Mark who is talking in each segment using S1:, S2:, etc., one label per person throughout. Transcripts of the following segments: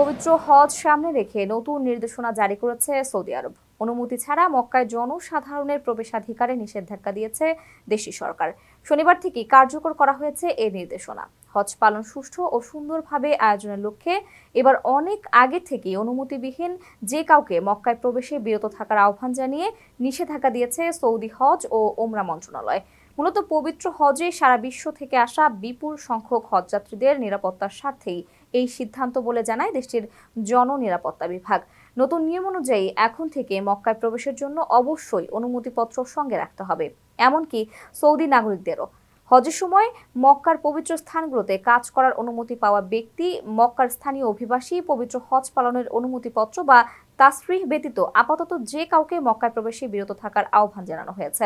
S1: পবিত্র হজ সামনে রেখে নতুন নির্দেশনা জারি করেছে সৌদি আরব। অনুমতি ছাড়া মক্কায় জনসাধারণের প্রবেশাধিকারে নিষেধাজ্ঞা দিয়েছে দেশি সরকার। শনিবার থেকেই কার্যকর করা হয়েছে এই নির্দেশনা। হজ পালন সুষ্ঠু ও সুন্দরভাবে আয়োজনের লক্ষ্যে এবার অনেক আগে থেকেই অনুমতিবিহীন যে কাউকে মক্কায় প্রবেশে বিরত থাকার আহ্বান জানিয়ে নিষেধাজ্ঞা দিয়েছে সৌদি হজ ও ওমরা মন্ত্রণালয়। মূলত পবিত্র হজে সারা বিশ্ব থেকে আসা বিপুল সংখ্যক হজযাত্রীদের নিরাপত্তার স্বার্থেই এই সিদ্ধান্ত বলে জানায় দেশটির জননিরাপত্তা বিভাগ। নতুন নিয়ম অনুযায়ী এখন থেকে মক্কায় প্রবেশের জন্য অবশ্যই অনুমতিপত্র সঙ্গে রাখতে হবে। এমনকি সৌদি নাগরিকদেরও। হজের সময় মক্কার পবিত্র স্থানগুলোতে কাজ করার অনুমতি পাওয়া ব্যক্তি, মক্কার স্থানীয় অভিবাসী, পবিত্র হজ পালনের অনুমতিপত্র বা তাসরিহ ব্যতীত আপাতত যে কাউকে মক্কায় প্রবেশে বিরত থাকার আহ্বান জানানো হয়েছে।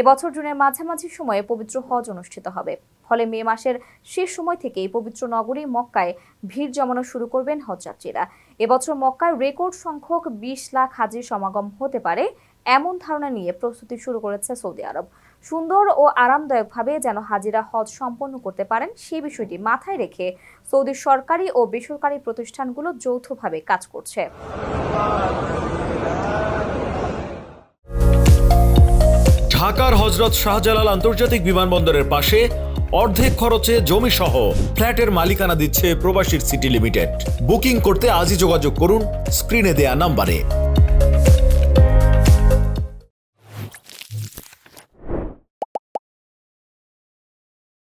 S1: এবছর জুনের মাঝামাঝি সময়ে পবিত্র হজ অনুষ্ঠিত হবে। ফলে মে মাসের শেষ সময় থেকেই পবিত্র নগরী মক্কায় ভিড় জমানো শুরু করবেন হজযাত্রীরা। এবছর মক্কায় রেকর্ড সংখ্যক বিশ লাখ হাজির সমাগম হতে পারে এমন ধারণা নিয়ে প্রস্তুতি শুরু করেছে সৌদি আরব। সুন্দর ও আরামদায়কভাবে যেন হাজিরা হজ সম্পন্ন করতে পারেন সেই বিষয়টি মাথায় রেখে সৌদি সরকারি ও বেসরকারি প্রতিষ্ঠানগুলো যৌথভাবে কাজ করছে।
S2: ঢাকার হজরত শাহজালাল আন্তর্জাতিক বিমানবন্দরের পাশে অর্ধেক খরচে জমি সহ ফ্ল্যাটের মালিকানা দিচ্ছে প্রবাসীর সিটি লিমিটেড। বুকিং করতে আজই যোগাযোগ করুন, স্ক্রিনে দেয়া নাম্বারে।